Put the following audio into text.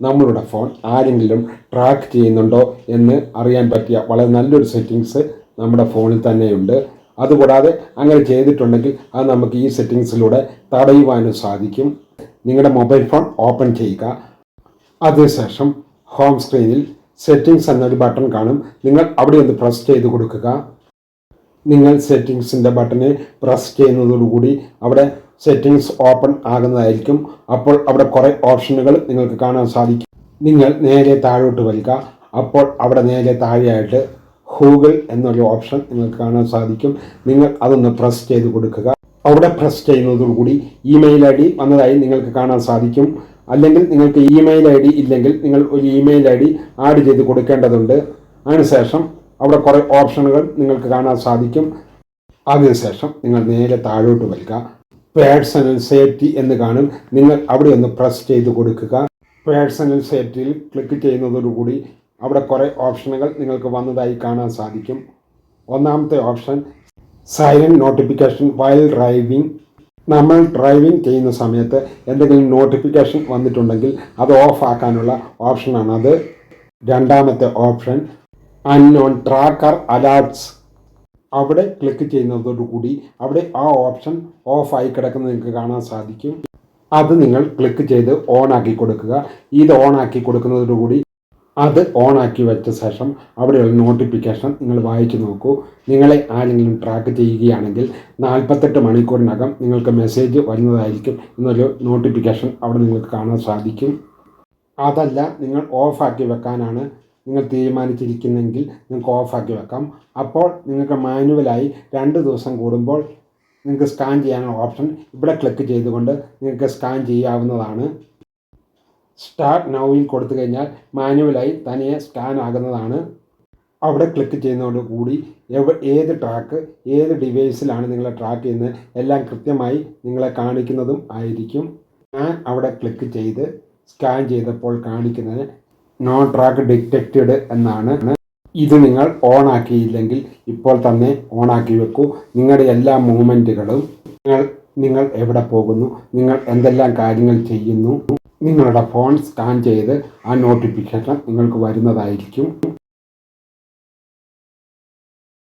നമ്മളുടെ ഫോൺ ആരെങ്കിലും ട്രാക്ക് ചെയ്യുന്നുണ്ടോ എന്ന് അറിയാൻ പറ്റിയ വളരെ നല്ലൊരു സെറ്റിങ്സ് നമ്മുടെ ഫോണിൽ തന്നെയുണ്ട്. അതുകൂടാതെ അങ്ങനെ ചെയ്തിട്ടുണ്ടെങ്കിൽ അത് നമുക്ക് ഈ സെറ്റിങ്സിലൂടെ തടയുവാനും സാധിക്കും. നിങ്ങളുടെ മൊബൈൽ ഫോൺ ഓപ്പൺ ചെയ്യുക. അതിനുശേഷം ഹോം സ്ക്രീനിൽ സെറ്റിങ്സ് എന്നൊരു ബട്ടൺ കാണും. നിങ്ങൾ അവിടെ ഒന്ന് പ്രസ് ചെയ്ത് കൊടുക്കുക. നിങ്ങൾ സെറ്റിങ്സിന്റെ ബട്ടണിൽ പ്രസ് ചെയ്യുന്നതോടുകൂടി അവിടെ സെറ്റിങ്സ് ഓപ്പൺ ആകുന്നതായിരിക്കും. അപ്പോൾ അവിടെ കുറേ ഓപ്ഷനുകൾ നിങ്ങൾക്ക് കാണാൻ സാധിക്കും. നിങ്ങൾ നേരെ താഴോട്ട് വരിക. അപ്പോൾ അവിടെ നേരെ താഴെയായിട്ട് ഗൂഗിൾ എന്നൊരു ഓപ്ഷൻ നിങ്ങൾക്ക് കാണാൻ സാധിക്കും. നിങ്ങൾ അതൊന്ന് പ്രസ് ചെയ്ത് കൊടുക്കുക. അവിടെ പ്രസ് ചെയ്യുന്നതോടുകൂടി ഇമെയിൽ ഐ ഡി വന്നതായി നിങ്ങൾക്ക് കാണാൻ സാധിക്കും. അല്ലെങ്കിൽ നിങ്ങൾക്ക് ഇമെയിൽ ഐ ഡി ഇല്ലെങ്കിൽ നിങ്ങൾ ഒരു ഇമെയിൽ ഐ ഡി ആഡ് ചെയ്ത് കൊടുക്കേണ്ടതുണ്ട്. അതിനുശേഷം അവിടെ കുറേ ഓപ്ഷനുകൾ നിങ്ങൾക്ക് കാണാൻ സാധിക്കും. അതിനുശേഷം നിങ്ങൾ നേരെ താഴോട്ട് വരിക. പേഴ്സണൽ സേഫ്റ്റി എന്ന് കാണും. നിങ്ങൾ അവിടെ ഒന്ന് പ്രസ് ചെയ്ത് കൊടുക്കുക. പേഴ്സണൽ സേഫ്റ്റിയിൽ ക്ലിക്ക് ചെയ്യുന്നതോടുകൂടി അവിടെ കുറേ ഓപ്ഷനുകൾ നിങ്ങൾക്ക് വന്നതായി കാണാൻ സാധിക്കും. ഒന്നാമത്തെ option silent notification while driving. നമ്മൾ ഡ്രൈവിംഗ് ചെയ്യുന്ന സമയത്ത് എന്തെങ്കിലും നോട്ടിഫിക്കേഷൻ വന്നിട്ടുണ്ടെങ്കിൽ അത് ഓഫ് ആക്കാനുള്ള അത് രണ്ടാമത്തെ ഓപ്ഷൻ അൺനോൺ ട്രാക്കർ അലാർട്സ് അവിടെ ക്ലിക്ക് ചെയ്യുന്നതോടുകൂടി അവിടെ ആ ഓപ്ഷൻ ഓഫ് ആയി കിടക്കുന്നത് നിങ്ങൾക്ക് കാണാൻ സാധിക്കും. അത് നിങ്ങൾ ക്ലിക്ക് ചെയ്ത് ഓൺ ആക്കി കൊടുക്കുക. ഇത് ഓൺ ആക്കി കൊടുക്കുന്നതോടുകൂടി അത് ഓൺ ആക്കി വെച്ച ശേഷം അവിടെയുള്ള നോട്ടിഫിക്കേഷൻ നിങ്ങൾ വായിച്ചു നോക്കൂ. നിങ്ങളെ ആരെങ്കിലും ട്രാക്ക് ചെയ്യുകയാണെങ്കിൽ നാൽപ്പത്തെട്ട് മണിക്കൂറിനകം നിങ്ങൾക്ക് മെസ്സേജ് വരുന്നതായിരിക്കും എന്നൊരു നോട്ടിഫിക്കേഷൻ അവിടെ നിങ്ങൾക്ക് കാണാൻ സാധിക്കും. അതല്ല നിങ്ങൾ ഓഫാക്കി വെക്കാനാണ് നിങ്ങൾ തീരുമാനിച്ചിരിക്കുന്നെങ്കിൽ നിങ്ങൾക്ക് ഓഫാക്കി വെക്കാം. അപ്പോൾ നിങ്ങൾക്ക് മാനുവലായി രണ്ട് ദിവസം കൂടുമ്പോൾ നിങ്ങൾക്ക് സ്കാൻ ചെയ്യാനുള്ള ഓപ്ഷൻ ഇവിടെ ക്ലിക്ക് ചെയ്തുകൊണ്ട് നിങ്ങൾക്ക് സ്കാൻ ചെയ്യാവുന്നതാണ്. സ്റ്റാർട്ട് നൗവിൽ കൊടുത്തു കഴിഞ്ഞാൽ മാനുവലായി തനിയെ സ്കാൻ ആകുന്നതാണ്. അവിടെ ക്ലിക്ക് ചെയ്യുന്നതോടുകൂടി എവ ഏത് ട്രാക്ക് ഏത് ഡിവൈസിലാണ് നിങ്ങളെ ട്രാക്ക് ചെയ്യുന്നത് എല്ലാം കൃത്യമായി നിങ്ങളെ കാണിക്കുന്നതും ആയിരിക്കും. ഞാൻ അവിടെ ക്ലിക്ക് ചെയ്ത് സ്കാൻ ചെയ്തപ്പോൾ കാണിക്കുന്നത് നോ ട്രാക്ക് ഡിറ്റക്റ്റഡ് എന്നാണ്. ഇത് നിങ്ങൾ ഓൺ ആക്കിയില്ലെങ്കിൽ ഇപ്പോൾ തന്നെ ഓൺ ആക്കി വെക്കൂ. നിങ്ങളുടെ എല്ലാ മൂവ്മെന്റുകളും നിങ്ങൾ നിങ്ങൾ എവിടെ പോകുന്നു? നിങ്ങൾ എന്തെല്ലാം കാര്യങ്ങൾ ചെയ്യുന്നു? നിങ്ങളുടെ ഫോൺ സ്കാൻ ചെയ്ത് ആ നോട്ടിഫിക്കേഷൻ നിങ്ങൾക്ക് വരുന്നതായിരിക്കും.